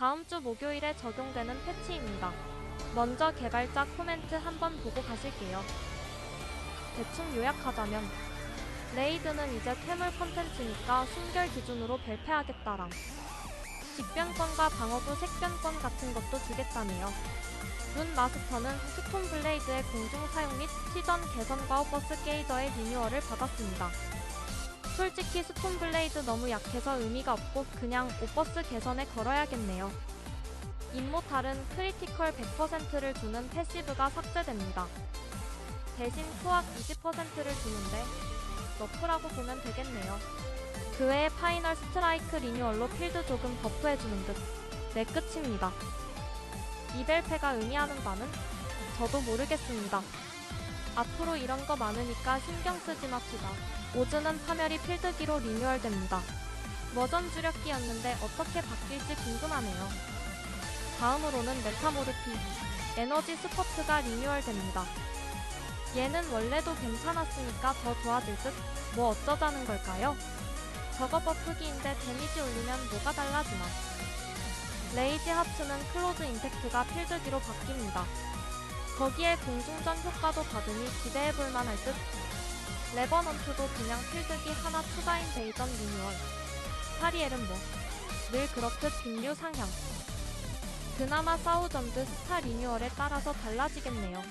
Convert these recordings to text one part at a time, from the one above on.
다음 주 목요일에 적용되는 패치입니다. 먼저 개발자 코멘트 한번 보고 가실게요. 대충 요약하자면 레이드는 이제 퇴물 콘텐츠니까 순결 기준으로 발표하겠다랑 직변권과 방어구 색변권 같은 것도 주겠다네요. 룬 마스터는 스톤 블레이드의 공중 사용 및 시전 개선과 오버스 게이더의 리뉴얼을 받았습니다. 솔직히 스톤 블레이드 너무 약해서 의미가 없고 그냥 오버스 개선에 걸어야겠네요. 임모탈은 크리티컬 100%를 주는 패시브가 삭제됩니다. 대신 소확 20%를 주는데 너프라고 보면 되겠네요. 그 외에 파이널 스트라이크 리뉴얼로 필드 조금 버프해주는 듯. 네, 끝입니다. 이벨패가 의미하는 바는? 저도 모르겠습니다. 앞으로 이런 거 많으니까 신경 쓰지 맙시다. 오즈는 파멸이 필드기로 리뉴얼됩니다. 머전 주력기였는데 어떻게 바뀔지 궁금하네요. 다음으로는 메타모르피, 에너지 스포츠가 리뉴얼됩니다. 얘는 원래도 괜찮았으니까 더 좋아질 듯? 뭐 어쩌자는 걸까요? 저거 버프기인데 데미지 올리면 뭐가 달라지나? 레이지 하츠는 클로즈 임팩트가 필드기로 바뀝니다. 거기에 공중전 효과도 받으니 기대해볼 만 할 듯? 레버넌트도 그냥 필드기 하나 추가인 베이전 리뉴얼. 파리엘은 뭐? 늘 그렇듯 빈류 상향. 그나마 사우전드 스타 리뉴얼에 따라서 달라지겠네요.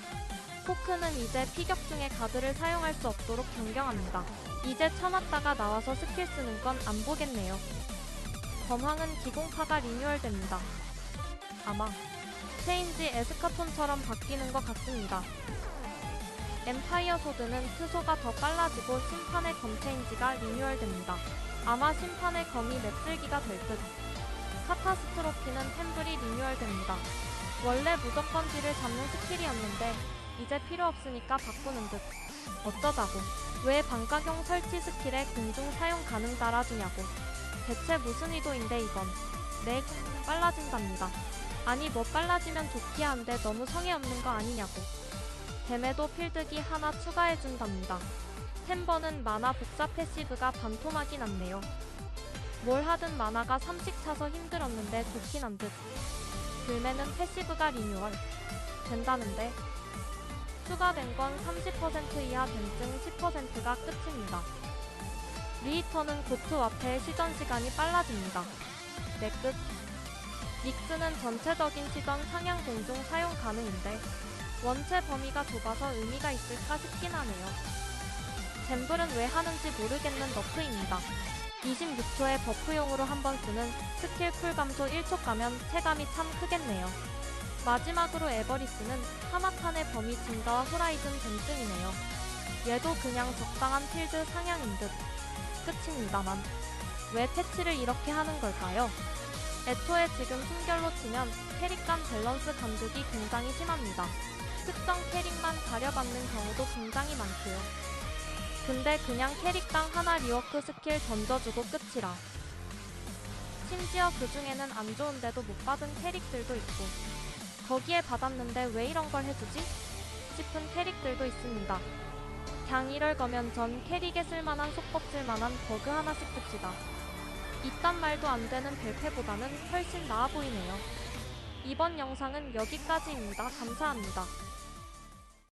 포크는 이제 피격 중에 가드를 사용할 수 없도록 변경합니다. 이제 참았다가 나와서 스킬 쓰는 건 안 보겠네요. 검황은 기공파가 리뉴얼됩니다. 아마 체인지 에스카톤처럼 바뀌는 것 같습니다. 엠파이어 소드는 투소가 더 빨라지고 심판의 검 체인지가 리뉴얼됩니다. 아마 심판의 검이 맵슬기가 될 듯. 카타스트로피는 템블이 리뉴얼됩니다. 원래 무조건 뒤를 잡는 스킬이었는데 이제 필요 없으니까 바꾸는 듯. 어쩌자고. 왜 반가경 설치 스킬에 공중 사용 가능 달아주냐고. 대체 무슨 의도인데 이건. 네, 빨라진답니다. 아니 뭐 빨라지면 좋기 한데 너무 성의 없는 거 아니냐고. 댐에도 필드기 하나 추가해준답니다. 템버는 만화 복사 패시브가 반토막이 났네요. 뭘 하든 만화가 3씩 차서 힘들었는데 좋긴 한 듯. 글매는 패시브가 리뉴얼. 된다는데. 추가된 건 30% 이하 댐증 10%가 끝입니다. 리히터는 고투 와페의 시전 시간이 빨라집니다. 내 끝. 닉스는 전체적인 시전 상향 공중 사용 가능인데 원체 범위가 좁아서 의미가 있을까 싶긴 하네요. 잼블은 왜 하는지 모르겠는 너프입니다. 26초에 버프용으로 한 번 쓰는 스킬 쿨 감소 1초 가면 체감이 참 크겠네요. 마지막으로 에버리스는 하마탄의 범위 증가와 호라이즌 댐증이네요. 얘도 그냥 적당한 필드 상향인 듯. 끝입니다만. 왜 패치를 이렇게 하는 걸까요? 애초에 지금 순결로 치면 캐릭 간 밸런스 감독이 굉장히 심합니다. 특정 캐릭만 가려받는 경우도 굉장히 많고요. 근데 그냥 캐릭당 하나 리워크 스킬 던져주고 끝이라. 심지어 그 중에는 안 좋은데도 못 받은 캐릭들도 있고, 거기에 받았는데 왜 이런 걸 해주지? 싶은 캐릭들도 있습니다. 그냥 이럴 거면 전 캐릭에 쓸만한 속법 쓸만한 버그 하나씩 줍시다. 이딴 말도 안 되는 벨패보다는 훨씬 나아 보이네요. 이번 영상은 여기까지입니다. 감사합니다.